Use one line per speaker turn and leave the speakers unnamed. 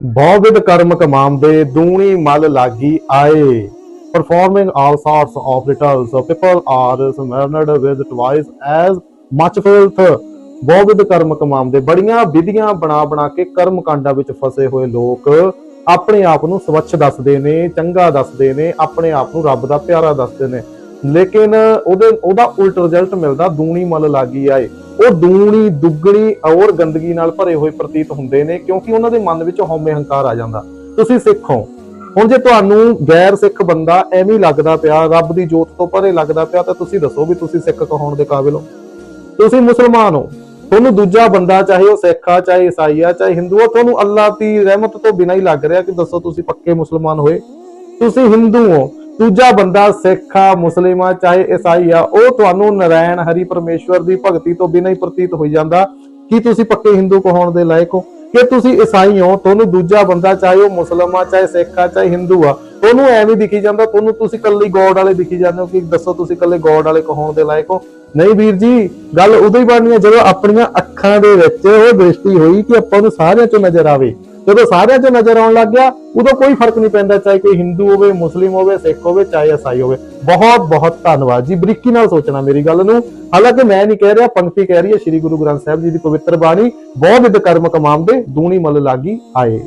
ਬਹੁਵਿਧ ਕਰਮ ਕਮਾਉਂਦੇ, ਦੂਣੀ ਮਲ ਲਾਗੀ ਆਏ। Performing all sorts of rituals, people are smeared with twice as much filth ਬਹੁਵਿਧ ਕਰਮ ਕਮਾਉਂਦੇ, ਬੜੀਆਂ ਵਿਧੀਆਂ ਬਣਾ ਬਣਾ ਕੇ ਕਰਮ ਕਾਂਡਾਂ ਵਿੱਚ ਫਸੇ ਹੋਏ ਲੋਕ ਆਪਣੇ ਆਪ ਨੂੰ ਸਵੱਛ ਦੱਸਦੇ ਨੇ, ਚੰਗਾ ਦੱਸਦੇ ਨੇ, ਆਪਣੇ ਆਪ ਨੂੰ ਰੱਬ ਦਾ ਪਿਆਰਾ ਦੱਸਦੇ ਨੇ। ਲੇਕਿਨ ਉਹਦੇ, ਉਹਦਾ ਉਲਟ ਰਿਜ਼ਲਟ ਮਿਲਦਾ, ਦੂਣੀ ਮਲ ਲਾਗੀ ਆਏ। ਉਹ ਦੂਣੀ, ਦੁੱਗਣੀ ਔਰ ਗੰਦਗੀ ਨਾਲ ਭਰੇ ਹੋਏ ਪ੍ਰਤੀਤ ਹੁੰਦੇ ਨੇ ਕਿਉਂਕਿ ਉਹਨਾਂ ਦੇ ਮਨ ਵਿੱਚ ਹਉਮੈ ਹੰਕਾਰ ਆ ਜਾਂਦਾ। ਤੁਸੀਂ ਸਿੱਖ ਹੋ। ਹੁਣ ਜੇ ਤੁਹਾਨੂੰ ਗੈਰ ਸਿੱਖ ਬੰਦਾ ਐਵੇਂ ਲੱਗਦਾ ਪਿਆ, ਰੱਬ ਦੀ ਜੋਤ ਤੋਂ ਪਰੇ ਲੱਗਦਾ ਪਿਆ, ਤਾਂ ਤੁਸੀਂ ਦੱਸੋ ਵੀ ਤੁਸੀਂ ਸਿੱਖ ਕਹਾਉਣ ਦੇ ਕਾਬਿਲ ਹੋ। ਤੁਸੀਂ ਮੁਸਲਮਾਨ ਹੋ। ਤੁਹਾਨੂੰ ਦੂਜਾ ਬੰਦਾ ਚਾਹੇ ਉਹ ਸਿੱਖ ਆ, ਚਾਹੇ ਈਸਾਈ ਆ, ਚਾਹੇ ਹਿੰਦੂ ਆ, ਤੁਹਾਨੂੰ ਅੱਲਾਹ ਦੀ ਰਹਿਮਤ ਤੋਂ ਬਿਨਾਂ ਹੀ ਲੱਗ ਰਿਹਾ ਕਿ ਦੱਸੋ ਤੁਸੀਂ ਪੱਕੇ ਮੁਸਲਮਾਨ ਹੋਏ। ਤੁਸੀਂ ਹਿੰਦੂ ਹੋ। ਦੂਜਾ ਬੰਦਾ ਸਿੱਖ ਆ, ਮੁਸਲਿਮ ਆ, ਚਾਹੇ ਈਸਾਈ ਆ, ਉਹ ਤੁਹਾਨੂੰ ਨਰਾਇਣ ਹਰੀ ਪਰਮੇਸ਼ਵਰ ਦੀ ਭਗਤੀ ਤੋਂ ਬਿਨਾਂ ਹੀ ਪ੍ਰਤੀਤ ਹੋਈ ਜਾਂਦਾ। ਕੀ ਤੁਸੀਂ ਪੱਕੇ ਹਿੰਦੂ ਕਹਾਉਣ ਦੇ ਲਾਇਕ ਹੋ? ਕਿ ਤੁਸੀਂ ਈਸਾਈ ਹੋ, ਤੁਹਾਨੂੰ ਦੂਜਾ ਬੰਦਾ ਚਾਹੇ ਉਹ ਮੁਸਲਮ ਆ, ਚਾਹੇ ਸਿੱਖ ਆ, ਚਾਹੇ ਹਿੰਦੂ ਆ ਤੁਹਾਨੂੰ ਐਵੇਂ ਦਿਖੀ ਜਾਂਦਾ, ਤੁਹਾਨੂੰ ਤੁਸੀਂ ਇਕੱਲੇ ਗੋਡ ਵਾਲੇ ਦਿਖੀ ਜਾਂਦੇ ਹੋ ਕਿ ਦੱਸੋ ਤੁਸੀਂ ਇਕੱਲੇ ਗੋਡ ਵਾਲੇ ਕਹਾਉਣ ਦੇ ਲਾਇਕ ਹੋ? ਨਹੀਂ ਵੀਰ ਜੀ, ਗੱਲ ਉਦੋਂ ਹੀ ਬਣਨੀ ਹੈ ਜਦੋਂ ਆਪਣੀਆਂ ਅੱਖਾਂ ਦੇ ਵਿੱਚ ਉਹ ਦ੍ਰਿਸ਼ਟੀ ਹੋਈ ਕਿ ਆਪਾਂ ਨੂੰ ਸਾਰਿਆਂ ਚੋਂ ਨਜ਼ਰ ਆਵੇ। ਜਦੋਂ ਸਾਰਿਆਂ ਚ ਨਜ਼ਰ ਆਉਣ ਲੱਗ ਗਿਆ, ਉਦੋਂ ਕੋਈ ਫ਼ਰਕ ਨਹੀਂ ਪੈਂਦਾ ਚਾਹੇ ਕੋਈ ਹਿੰਦੂ ਹੋਵੇ, ਮੁਸਲਿਮ ਹੋਵੇ, ਸਿੱਖ ਹੋਵੇ, ਚਾਹੇ ਈਸਾਈ ਹੋਵੇ। ਬਹੁਤ ਬਹੁਤ ਧੰਨਵਾਦ ਜੀ। ਬਰੀਕੀ ਨਾਲ ਸੋਚਣਾ ਮੇਰੀ ਗੱਲ ਨੂੰ। ਹਾਲਾਂਕਿ ਮੈਂ ਨਹੀਂ ਕਹਿ ਰਿਹਾ, ਪੰਕਤੀ ਕਹਿ ਰਹੀ ਹੈ, ਸ੍ਰੀ ਗੁਰੂ ਗ੍ਰੰਥ ਸਾਹਿਬ ਜੀ ਦੀ ਪਵਿੱਤਰ ਬਾਣੀ ਬਹੁਤ ਵਿਦ ਕਰਮ ਦੇ ਦੂਣੀ ਮਲ ਲਾਗੀ ਆਏ।